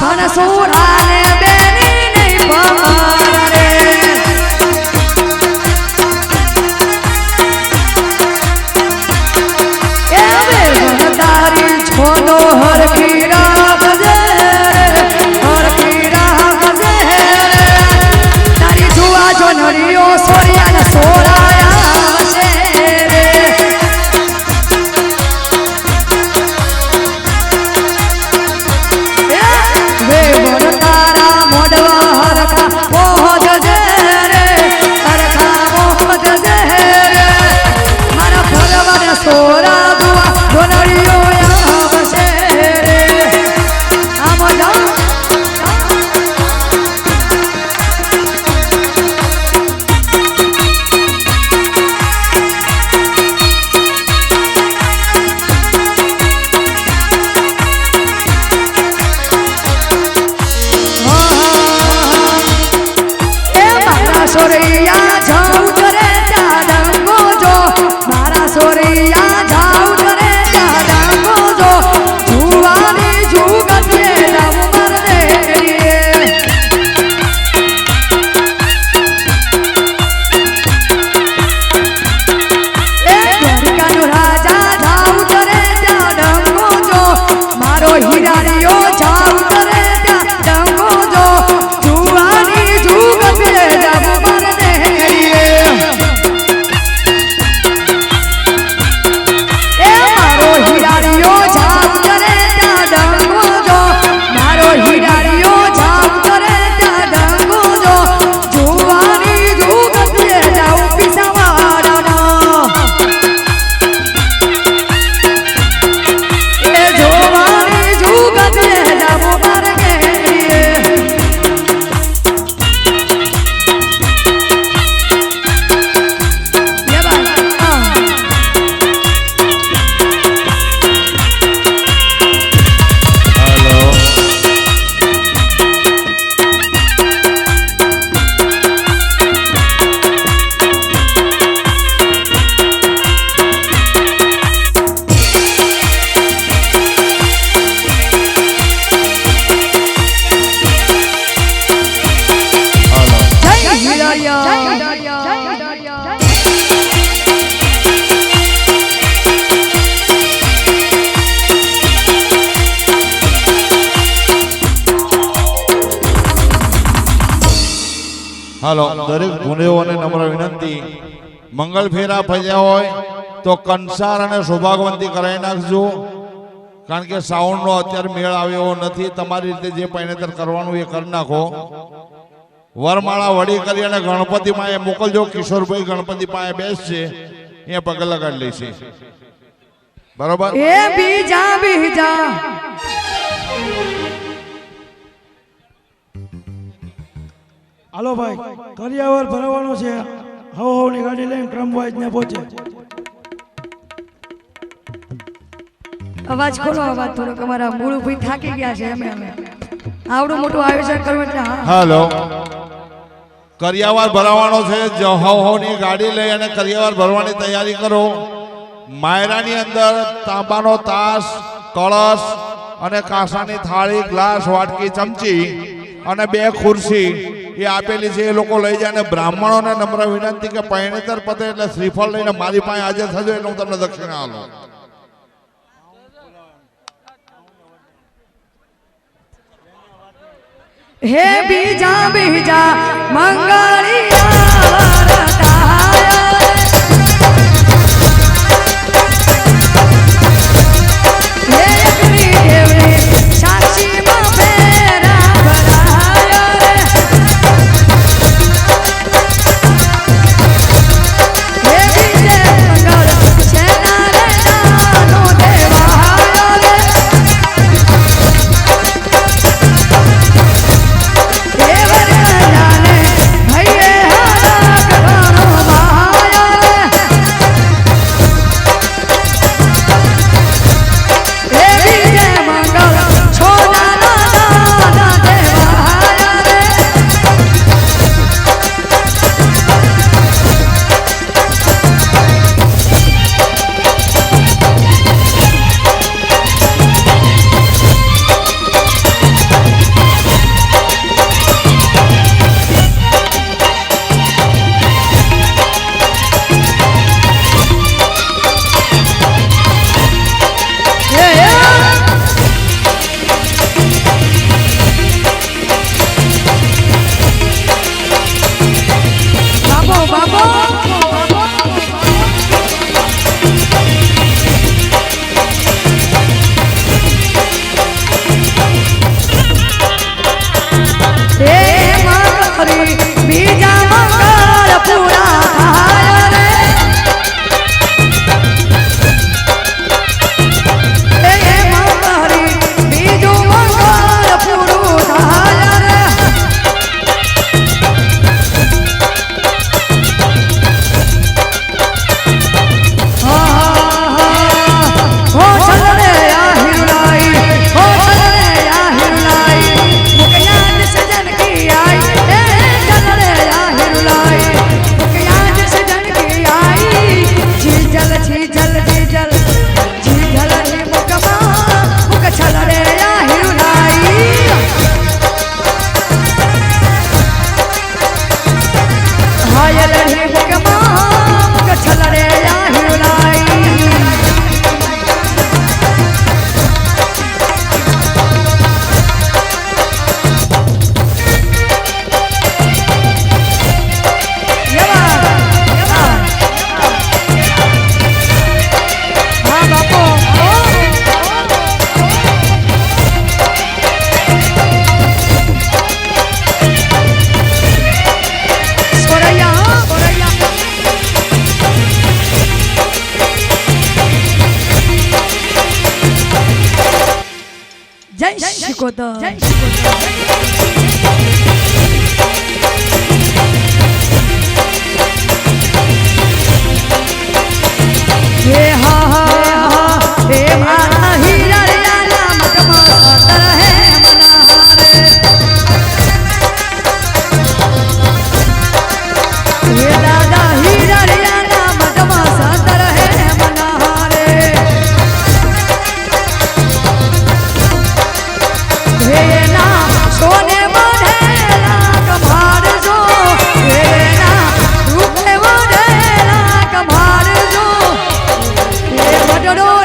ફણસુરાને હાલો દરેક ગુનેઓને નમ્ર વિનંતી. મંગળ ફેરા ફજ્યા હોય તો કંસાર અને સૌભાગવંતી કરાવી નાખજો. કારણ કે સાઉન્ડનો અત્યારે મેળ આવ્યો નથી. તમારી રીતે જે પૈનેતર કરવાનું એ કરી નાખો. વરમાળા વડી કરી અને ગણપતિ માં મોકલજો કિશોરભાઈ ગણપતિ પાસે બેસશે એ પગ લગાડી લેશે બરોબર? એ બીજા બીજા. હાલો ભાઈ કરિયાવર ભરવાનો છે. હવ હવની ગાડી લઈને ક્રમ વાઇઝ ને પહોંચે. અવાજ ખોલો અવાજ થોડોક અમારા મૂળ ભાઈ થાકી ગયા છે અમે અમે આવડું મોટું આયોજન કરવું એટલે હા. હાલો. કરિયાવાર ભરાવાનો છે જહોની ગાડી લઈ અને કરિયાવાર ભરવાની તૈયારી કરો. માયરાની અંદર તાંબાનો તાસ, કળશ અને કાંસાની થાળી, ગ્લાસ, વાટકી, ચમચી અને બે ખુરશી એ આપેલી છે. એ લોકો લઈ જાય અને બ્રાહ્મણોને નમ્ર વિનંતી કે પૈણેતર પતે એટલે શ્રીફળ લઈને મારી પાસે આજે થજો, એટલે હું તમને દક્ષિણા આલું હે બીજા બીજા મંગળિયા જય શિકોતર જય શિકોતર હે હા હા હા હે મારા lloró.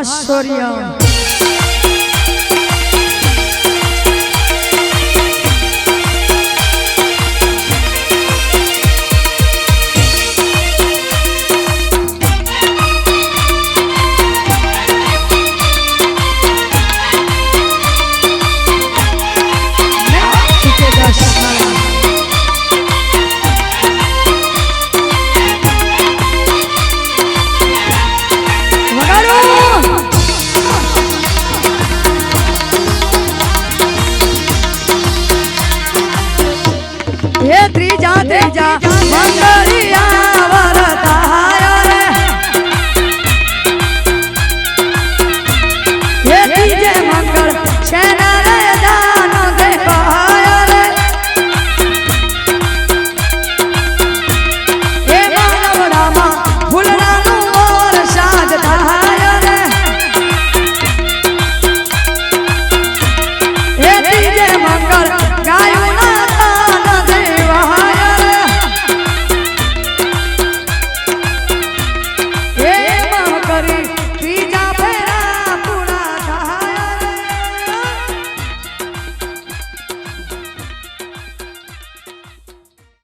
આશ્ચર્ય.